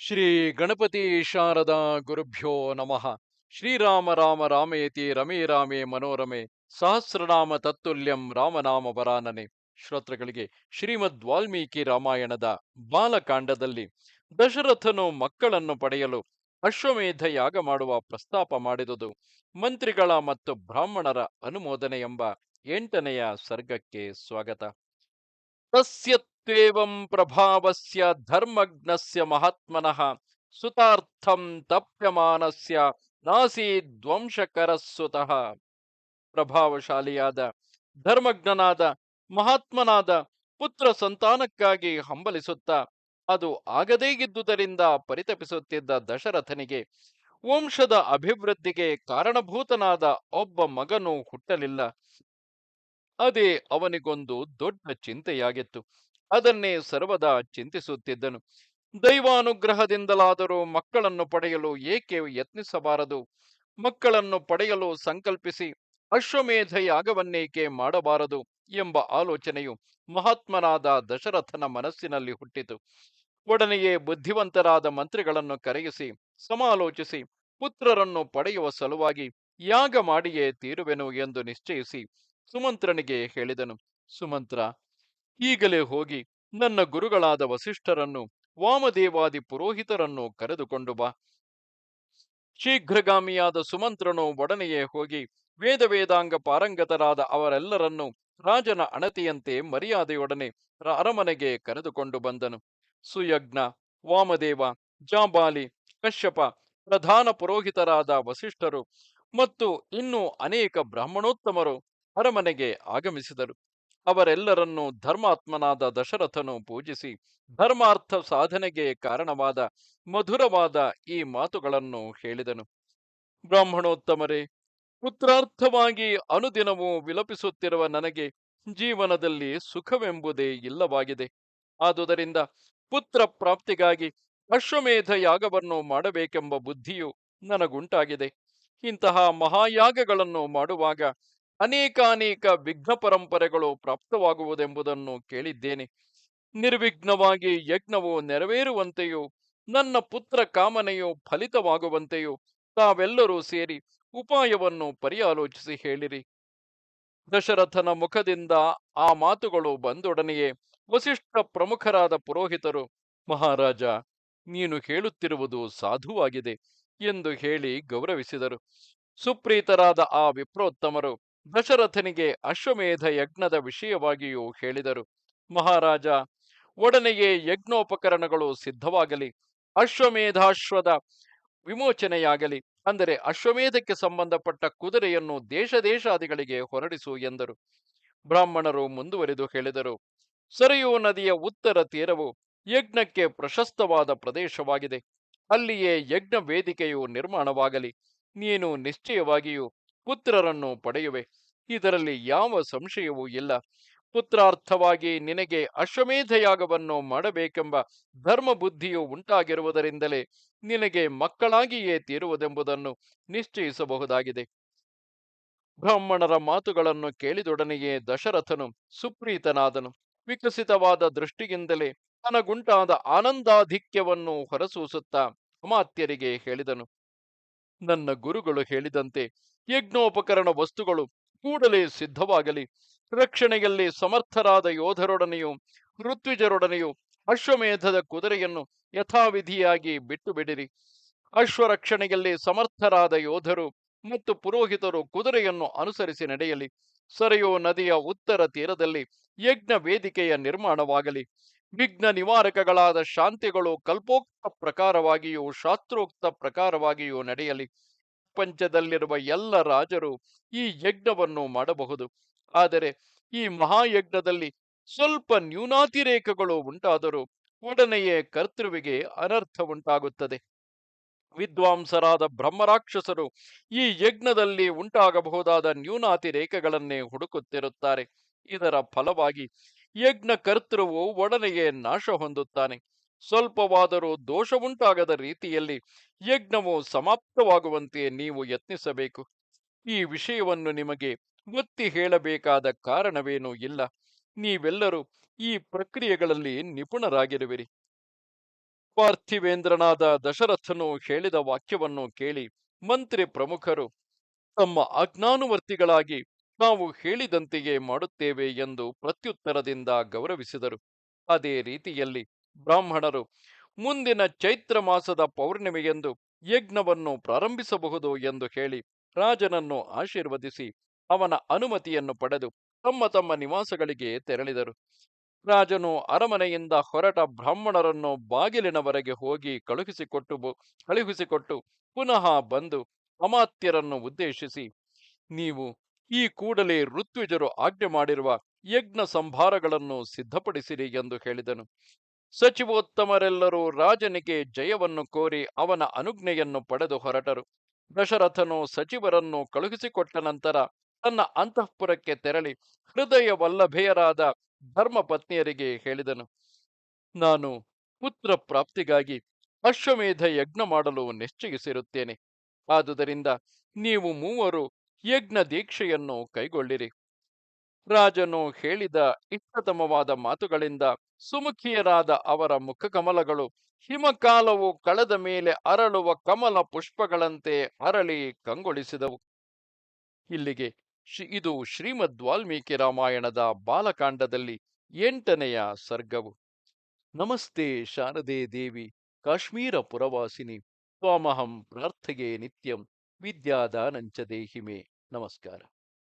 ಶ್ರೀ ಗಣಪತಿ ಶಾರದಾ ಗುರುಭ್ಯೋ ನಮಃ. ಶ್ರೀರಾಮ ರಾಮ ರಾಮೇತಿ ರಮೇ ರಾಮೇ ಮನೋರಮೆ ಸಹಸ್ರನಾಮ ತತ್ತುಲ್ಯಂ ರಾಮನಾಮ ವರಾನನೆ. ಶ್ರೋತೃಗಳಿಗೆ ಶ್ರೀಮದ್ ವಾಲ್ಮೀಕಿ ರಾಮಾಯಣದ ಬಾಲಕಾಂಡದಲ್ಲಿ ದಶರಥನು ಮಕ್ಕಳನ್ನು ಪಡೆಯಲು ಅಶ್ವಮೇಧ ಯಾಗ ಮಾಡುವ ಪ್ರಸ್ತಾಪ ಮಾಡಿದುದು. ಮಂತ್ರಿಗಳ ಮತ್ತು ಬ್ರಾಹ್ಮಣರ ಅನುಮೋದನೆ ಎಂಬ ಎಂಟನೆಯ ಸರ್ಗಕ್ಕೆ ಸ್ವಾಗತ. ತಸ್ಯತ್ವೇವಂ ಪ್ರಭಾವಸ್ಯ ಧರ್ಮಜ್ಞಸ್ಯ ಮಹಾತ್ಮನಃ ಸುತಾರ್ಥಂ ತಪ್ಯಮಾನಸ್ಯ ನಾಸೀದ್ವಂಶಕರಃ ಸುತಃ ಪ್ರಭಾವಶಾಲಿಯಾದ ಧರ್ಮಜ್ಞನಾದ, ಮಹಾತ್ಮನಾದ ಪುತ್ರ ಸಂತಾನಕ್ಕಾಗಿ ಹಂಬಲಿಸುತ್ತಾ, ಅದು ಆಗದೇ ಇದ್ದುದರಿಂದ ಪರಿತಪಿಸುತ್ತಿದ್ದ ದಶರಥನಿಗೆ ವಂಶದ ಅಭಿವೃದ್ಧಿಗೆ ಕಾರಣಭೂತನಾದ ಒಬ್ಬ ಮಗನು ಹುಟ್ಟಲಿಲ್ಲ. ಅದೇ ಅವನಿಗೊಂದು ದೊಡ್ಡ ಚಿಂತೆಯಾಗಿತ್ತು. ಅದನ್ನೇ ಸರ್ವದಾ ಚಿಂತಿಸುತ್ತಿದ್ದನು. ದೈವಾನುಗ್ರಹದಿಂದಲಾದರೂ ಮಕ್ಕಳನ್ನು ಪಡೆಯಲು ಏಕೆ ಯತ್ನಿಸಬಾರದು? ಮಕ್ಕಳನ್ನು ಪಡೆಯಲು ಸಂಕಲ್ಪಿಸಿ ಅಶ್ವಮೇಧ ಯಾಗವನ್ನೇಕೆ ಮಾಡಬಾರದು ಎಂಬ ಆಲೋಚನೆಯು ಮಹಾತ್ಮನಾದ ದಶರಥನ ಮನಸ್ಸಿನಲ್ಲಿ ಹುಟ್ಟಿತು. ಒಡನೆಯೇ ಬುದ್ಧಿವಂತರಾದ ಮಂತ್ರಿಗಳನ್ನು ಕರೆಯಿಸಿ, ಸಮಾಲೋಚಿಸಿ, ಪುತ್ರರನ್ನು ಪಡೆಯುವ ಸಲುವಾಗಿ ಯಾಗ ಮಾಡಿಯೇ ತೀರುವೆನು ಎಂದು ನಿಶ್ಚಯಿಸಿ ಸುಮಂತ್ರನಿಗೆ ಹೇಳಿದನು, ಸುಮಂತ್ರ, ಈಗಲೇ ಹೋಗಿ ನನ್ನ ಗುರುಗಳಾದ ವಸಿಷ್ಠರನ್ನು, ವಾಮದೇವಾದಿ ಪುರೋಹಿತರನ್ನು ಕರೆದುಕೊಂಡು ಬಾ. ಶೀಘ್ರಗಾಮಿಯಾದ ಸುಮಂತ್ರನು ಒಡನೆಯೇ ಹೋಗಿ ವೇದ ವೇದಾಂಗ ಪಾರಂಗತರಾದ ಅವರೆಲ್ಲರನ್ನು ರಾಜನ ಅಣತಿಯಂತೆ ಮರ್ಯಾದೆಯೊಡನೆ ಅರಮನೆಗೆ ಕರೆದುಕೊಂಡು ಬಂದನು. ಸುಯಜ್ಞ, ವಾಮದೇವ, ಜಾಂಬಾಲಿ, ಕಶ್ಯಪ ಪ್ರಧಾನ ಪುರೋಹಿತರಾದ ವಸಿಷ್ಠರು ಮತ್ತು ಇನ್ನೂ ಅನೇಕ ಬ್ರಾಹ್ಮಣೋತ್ತಮರು ಅರಮನೆಗೆ ಆಗಮಿಸಿದರು. ಅವರೆಲ್ಲರನ್ನೂ ಧರ್ಮಾತ್ಮನಾದ ದಶರಥನು ಪೂಜಿಸಿ ಧರ್ಮಾರ್ಥ ಸಾಧನೆಗೆ ಕಾರಣವಾದ ಮಧುರವಾದ ಈ ಮಾತುಗಳನ್ನು ಹೇಳಿದನು. ಬ್ರಾಹ್ಮಣೋತ್ತಮರೇ, ಪುತ್ರಾರ್ಥವಾಗಿ ಅನುದಿನವೂ ವಿಲಪಿಸುತ್ತಿರುವ ನನಗೆ ಜೀವನದಲ್ಲಿ ಸುಖವೆಂಬುದೇ ಇಲ್ಲವಾಗಿದೆ. ಆದುದರಿಂದ ಪುತ್ರ ಪ್ರಾಪ್ತಿಗಾಗಿ ಅಶ್ವಮೇಧ ಯಾಗವನ್ನು ಮಾಡಬೇಕೆಂಬ ಬುದ್ಧಿಯು ನನಗುಂಟಾಗಿದೆ. ಇಂತಹ ಮಹಾಯಾಗಗಳನ್ನು ಮಾಡುವಾಗ ಅನೇಕಾನೇಕ ವಿಘ್ನ ಪರಂಪರೆಗಳು ಪ್ರಾಪ್ತವಾಗುವುದೆಂಬುದನ್ನು ಕೇಳಿದ್ದೇನೆ. ನಿರ್ವಿಘ್ನವಾಗಿ ಯಜ್ಞವು ನೆರವೇರುವಂತೆಯೂ, ನನ್ನ ಪುತ್ರ ಕಾಮನೆಯು ಫಲಿತವಾಗುವಂತೆಯೂ ತಾವೆಲ್ಲರೂ ಸೇರಿ ಉಪಾಯವನ್ನು ಪರ್ಯಾಲೋಚಿಸಿ ಹೇಳಿರಿ. ದಶರಥನ ಮುಖದಿಂದ ಆ ಮಾತುಗಳು ಬಂದೊಡನೆಯೇ ವಸಿಷ್ಠ ಪ್ರಮುಖರಾದ ಪುರೋಹಿತರು, ಮಹಾರಾಜ, ನೀನು ಹೇಳುತ್ತಿರುವುದು ಸಾಧುವಾಗಿದೆ ಎಂದು ಹೇಳಿ ಗೌರವಿಸಿದರು. ಸುಪ್ರೀತರಾದ ಆ ವಿಪ್ರೋತ್ತಮರು ದಶರಥನಿಗೆ ಅಶ್ವಮೇಧ ಯಜ್ಞದ ವಿಷಯವಾಗಿಯೂ ಹೇಳಿದರು. ಮಹಾರಾಜ, ಒಡನೆಯೇ ಯಜ್ಞೋಪಕರಣಗಳು ಸಿದ್ಧವಾಗಲಿ, ಅಶ್ವಮೇಧಾಶ್ವದ ವಿಮೋಚನೆಯಾಗಲಿ, ಅಂದರೆ ಅಶ್ವಮೇಧಕ್ಕೆ ಸಂಬಂಧಪಟ್ಟ ಕುದುರೆಯನ್ನು ದೇಶ ದೇಶಾದಿಗಳಿಗೆ ಹೊರಡಿಸು ಎಂದರು. ಬ್ರಾಹ್ಮಣರು ಮುಂದುವರಿದು ಹೇಳಿದರು, ಸರಿಯೂ ನದಿಯ ಉತ್ತರ ತೀರವು ಯಜ್ಞಕ್ಕೆ ಪ್ರಶಸ್ತವಾದ ಪ್ರದೇಶವಾಗಿದೆ, ಅಲ್ಲಿಯೇ ಯಜ್ಞ ವೇದಿಕೆಯು ನಿರ್ಮಾಣವಾಗಲಿ, ನೀನು ನಿಶ್ಚಯವಾಗಿಯೂ ಪುತ್ರರನ್ನು ಪಡೆಯುವೆ. ಇದರಲ್ಲಿ ಯಾವ ಸಂಶಯವೂ ಇಲ್ಲ. ಪುತ್ರಾರ್ಥವಾಗಿ ನಿನಗೆ ಅಶ್ವಮೇಧ ಯಾಗವನ್ನು ಮಾಡಬೇಕೆಂಬ ಧರ್ಮ ಬುದ್ಧಿಯು ಉಂಟಾಗಿರುವುದರಿಂದಲೇ ನಿನಗೆ ಮಕ್ಕಳಾಗಿಯೇ ತೀರುವುದೆಂಬುದನ್ನು ನಿಶ್ಚಯಿಸಬಹುದಾಗಿದೆ. ಬ್ರಾಹ್ಮಣರ ಮಾತುಗಳನ್ನು ಕೇಳಿದೊಡನೆಯೇ ದಶರಥನು ಸುಪ್ರೀತನಾದನು. ವಿಕಸಿತವಾದ ದೃಷ್ಟಿಯಿಂದಲೇ ತನಗುಂಟಾದ ಆನಂದಾಧಿಕ್ಯವನ್ನು ಹೊರಸೂಸುತ್ತಾ ಅಮಾತ್ಯರಿಗೆ ಹೇಳಿದನು. ನನ್ನ ಗುರುಗಳು ಹೇಳಿದಂತೆ ಯಜ್ಞೋಪಕರಣ ವಸ್ತುಗಳು ಕೂಡಲೇ ಸಿದ್ಧವಾಗಲಿ. ರಕ್ಷಣೆಯಲ್ಲಿ ಸಮರ್ಥರಾದ ಯೋಧರೊಡನೆಯೂ, ಋತ್ವಿಜರೊಡನೆಯೂ ಅಶ್ವಮೇಧದ ಕುದುರೆಯನ್ನು ಯಥಾವಿಧಿಯಾಗಿ ಬಿಟ್ಟು ಬಿಡಿರಿ ಅಶ್ವರಕ್ಷಣೆಯಲ್ಲಿ ಸಮರ್ಥರಾದ ಯೋಧರು ಮತ್ತು ಪುರೋಹಿತರು ಕುದುರೆಯನ್ನು ಅನುಸರಿಸಿ ನಡೆಯಲಿ. ಸರೆಯೋ ನದಿಯ ಉತ್ತರ ತೀರದಲ್ಲಿ ಯಜ್ಞ ವೇದಿಕೆಯ ನಿರ್ಮಾಣವಾಗಲಿ. ವಿಘ್ನ ನಿವಾರಕಗಳಾದ ಶಾಂತಿಗಳು ಕಲ್ಪೋಕ್ತ ಪ್ರಕಾರವಾಗಿಯೂ, ಶಾಸ್ತ್ರೋಕ್ತ ಪ್ರಕಾರವಾಗಿಯೂ ನಡೆಯಲಿ. ಪ್ರಪಂಚದಲ್ಲಿರುವ ಎಲ್ಲ ರಾಜರು ಈ ಯಜ್ಞವನ್ನು ಮಾಡಬಹುದು. ಆದರೆ ಈ ಮಹಾಯಜ್ಞದಲ್ಲಿ ಸ್ವಲ್ಪ ನ್ಯೂನಾತಿರೇಕಗಳು ಉಂಟಾದರೂ ಒಡನೆಯೇ ಕರ್ತೃವಿಗೆ ಅನರ್ಥ ಉಂಟಾಗುತ್ತದೆ. ವಿದ್ವಾಂಸರಾದ ಬ್ರಹ್ಮರಾಕ್ಷಸರು ಈ ಯಜ್ಞದಲ್ಲಿ ಉಂಟಾಗಬಹುದಾದ ನ್ಯೂನಾತಿರೇಕಗಳನ್ನೇ ಹುಡುಕುತ್ತಿರುತ್ತಾರೆ. ಇದರ ಫಲವಾಗಿ ಯಜ್ಞ ಕರ್ತೃವು ಒಡನೆಯೇ ನಾಶ ಹೊಂದುತ್ತಾನೆ ಸ್ವಲ್ಪವಾದರೂ ದೋಷವುಂಟಾಗದ ರೀತಿಯಲ್ಲಿ ಯಜ್ಞವು ಸಮಾಪ್ತವಾಗುವಂತೆ ನೀವು ಯತ್ನಿಸಬೇಕು. ಈ ವಿಷಯವನ್ನು ನಿಮಗೆ ಒತ್ತಿ ಹೇಳಬೇಕಾದ ಕಾರಣವೇನೂ ಇಲ್ಲ. ನೀವೆಲ್ಲರೂ ಈ ಪ್ರಕ್ರಿಯೆಗಳಲ್ಲಿ ನಿಪುಣರಾಗಿರುವಿರಿ. ಪಾರ್ಥಿವೇಂದ್ರನಾದ ದಶರಥನು ಹೇಳಿದ ವಾಕ್ಯವನ್ನು ಕೇಳಿ ಮಂತ್ರಿ ಪ್ರಮುಖರು, ತಮ್ಮ ಅಜ್ಞಾನುವರ್ತಿಗಳಾಗಿ ನಾವು ಹೇಳಿದಂತೆಯೇ ಮಾಡುತ್ತೇವೆ ಎಂದು ಪ್ರತ್ಯುತ್ತರದಿಂದ ಗೌರವಿಸಿದರು. ಅದೇ ರೀತಿಯಲ್ಲಿ ಬ್ರಾಹ್ಮಣರು, ಮುಂದಿನ ಚೈತ್ರ ಮಾಸದ ಪೌರ್ಣಿಮೆಯೆಂದು ಯಜ್ಞವನ್ನು ಪ್ರಾರಂಭಿಸಬಹುದು ಎಂದು ಹೇಳಿ ರಾಜನನ್ನು ಆಶೀರ್ವದಿಸಿ ಅವನ ಅನುಮತಿಯನ್ನು ಪಡೆದು ತಮ್ಮ ತಮ್ಮ ನಿವಾಸಗಳಿಗೆ ತೆರಳಿದರು. ರಾಜನು ಅರಮನೆಯಿಂದ ಹೊರಟ ಬ್ರಾಹ್ಮಣರನ್ನು ಬಾಗಿಲಿನವರೆಗೆ ಹೋಗಿ ಕಳುಹಿಸಿಕೊಟ್ಟು ಕಳುಹಿಸಿಕೊಟ್ಟು ಪುನಃ ಬಂದು ಅಮಾತ್ಯರನ್ನು ಉದ್ದೇಶಿಸಿ, ನೀವು ಈ ಕೂಡಲೇ ಋತ್ವಿಜರು ಆಜ್ಞೆ ಮಾಡಿರುವ ಯಜ್ಞ ಸಂಭಾರಗಳನ್ನು ಸಿದ್ಧಪಡಿಸಿರಿ ಎಂದು ಹೇಳಿದನು. ಸಚಿವೋತ್ತಮರೆಲ್ಲರೂ ರಾಜನಿಗೆ ಜಯವನ್ನು ಕೋರಿ ಅವನ ಅನುಜ್ಞೆಯನ್ನು ಪಡೆದು ಹೊರಟರು. ದಶರಥನು ಸಚಿವರನ್ನು ಕಳುಹಿಸಿಕೊಟ್ಟ ನಂತರ ತನ್ನ ಅಂತಃಪುರಕ್ಕೆ ತೆರಳಿ ಹೃದಯ ವಲ್ಲಭೆಯರಾದ ಧರ್ಮಪತ್ನಿಯರಿಗೆ ಹೇಳಿದನು, ನಾನು ಪುತ್ರ ಪ್ರಾಪ್ತಿಗಾಗಿ ಅಶ್ವಮೇಧ ಯಜ್ಞ ಮಾಡಲು ನಿಶ್ಚಯಿಸಿರುತ್ತೇನೆ. ಆದುದರಿಂದ ನೀವು ಮೂವರು ಯಜ್ಞ ದೀಕ್ಷೆಯನ್ನು ಕೈಗೊಳ್ಳಿರಿ. ರಾಜನು ಹೇಳಿದ ಇಷ್ಟತಮವಾದ ಮಾತುಗಳಿಂದ ಸುಮುಖಿಯರಾದ ಅವರ ಮುಖಕಮಲಗಳು ಹಿಮಕಾಲವು ಕಳೆದ ಮೇಲೆ ಅರಳುವ ಕಮಲ ಪುಷ್ಪಗಳಂತೆ ಅರಳಿ ಕಂಗೊಳಿಸಿದವು. ಇಲ್ಲಿಗೆ ಇದು ಶ್ರೀಮದ್ ವಾಲ್ಮೀಕಿ ರಾಮಾಯಣದ ಬಾಲಕಾಂಡದಲ್ಲಿ ಎಂಟನೆಯ ಸರ್ಗವು. ನಮಸ್ತೆ ಶಾರದೆ ದೇವಿ, ಕಾಶ್ಮೀರ ಪುರವಾಸಿನಿ, ತ್ವಾಮಹಂ ಪ್ರಾರ್ಥೆಗೆ ನಿತ್ಯಂ, ವಿದ್ಯಾದಾನಂಚ ದೇಹಿಮೆ. ನಮಸ್ಕಾರ.